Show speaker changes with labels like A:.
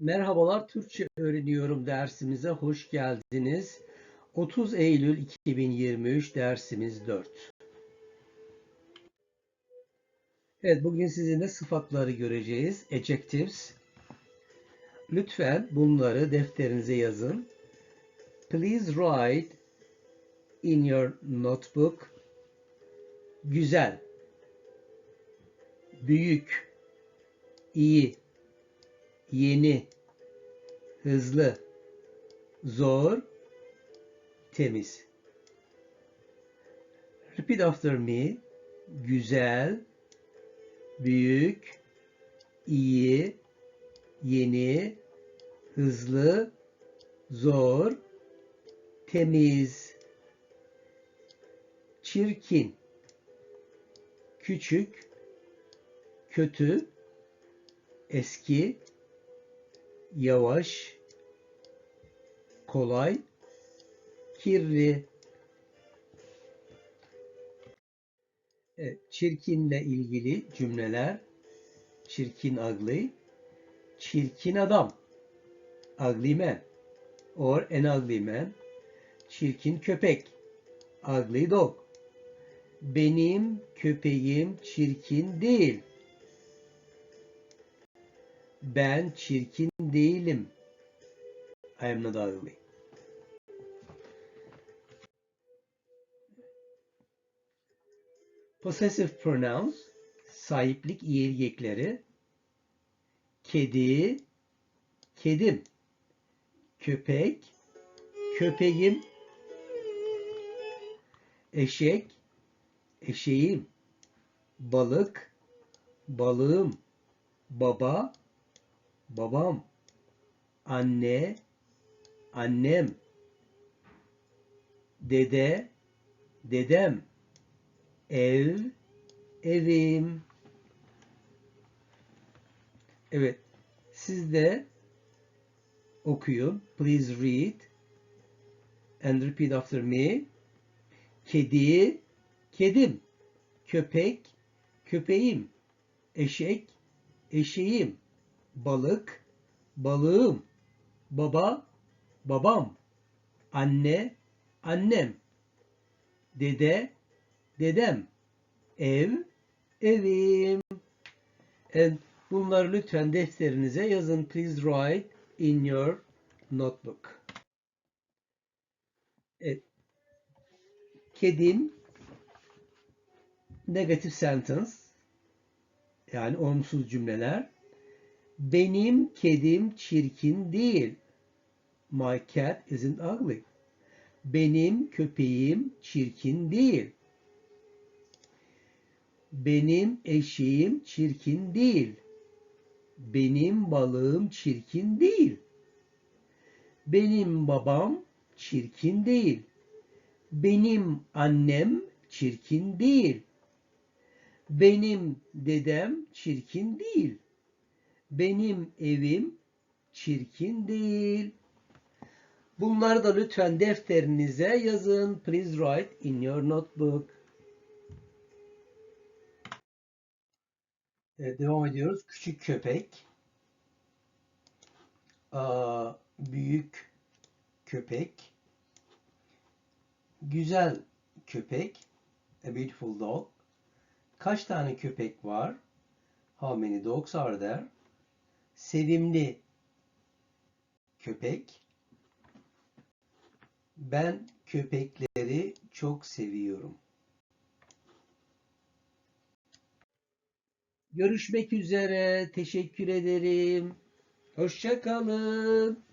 A: Merhabalar, Türkçe öğreniyorum dersimize hoş geldiniz. 30 Eylül 2023 dersimiz 4. Evet, bugün sizinle sıfatları göreceğiz. Adjectives. Lütfen bunları defterinize yazın. Please write in your notebook. Güzel. Büyük. iyi, yeni, hızlı, zor, temiz. Repeat after me. Güzel, büyük, iyi, yeni, hızlı, zor, temiz. Çirkin, küçük, kötü, eski, yavaş, kolay, kirli. Evet, çirkinle ilgili cümleler. Çirkin ugly. Çirkin adam. Ugly man. Or an ugly man. Çirkin köpek. Ugly dog. Benim köpeğim çirkin değil. Ben çirkin değilim. I am not ugly. Possessive pronouns, sahiplik iyilikleri. Kedi, kedim. Köpek, köpeğim. Eşek, eşeğim. Balık, balığım. Baba, babam. Anne, annem. Dede, dedem. Ev, evim. Evet. Siz de okuyun. Please read and repeat after me. Kedi, kedim. Köpek, köpeğim. Eşek, eşeğim. Balık, balığım. Baba, babam. Anne, annem. Dede, dedem. Ev, evim. And bunları lütfen defterinize yazın. Please write in your notebook. Evet. Kedim negative sentence yani olumsuz cümleler. Benim kedim çirkin değil. My cat isn't ugly. Benim köpeğim çirkin değil. Benim eşeğim çirkin değil. Benim balığım çirkin değil. Benim babam çirkin değil. Benim annem çirkin değil. Benim dedem çirkin değil. Benim evim çirkin değil. Bunları da lütfen defterinize yazın. Please write in your notebook. Evet, devam ediyoruz. Küçük köpek. Aa, büyük köpek. Güzel köpek. A beautiful dog. Kaç tane köpek var? How many dogs are there? Sevimli köpek. Ben köpekleri çok seviyorum. Görüşmek üzere. Teşekkür ederim. Hoşça kalın.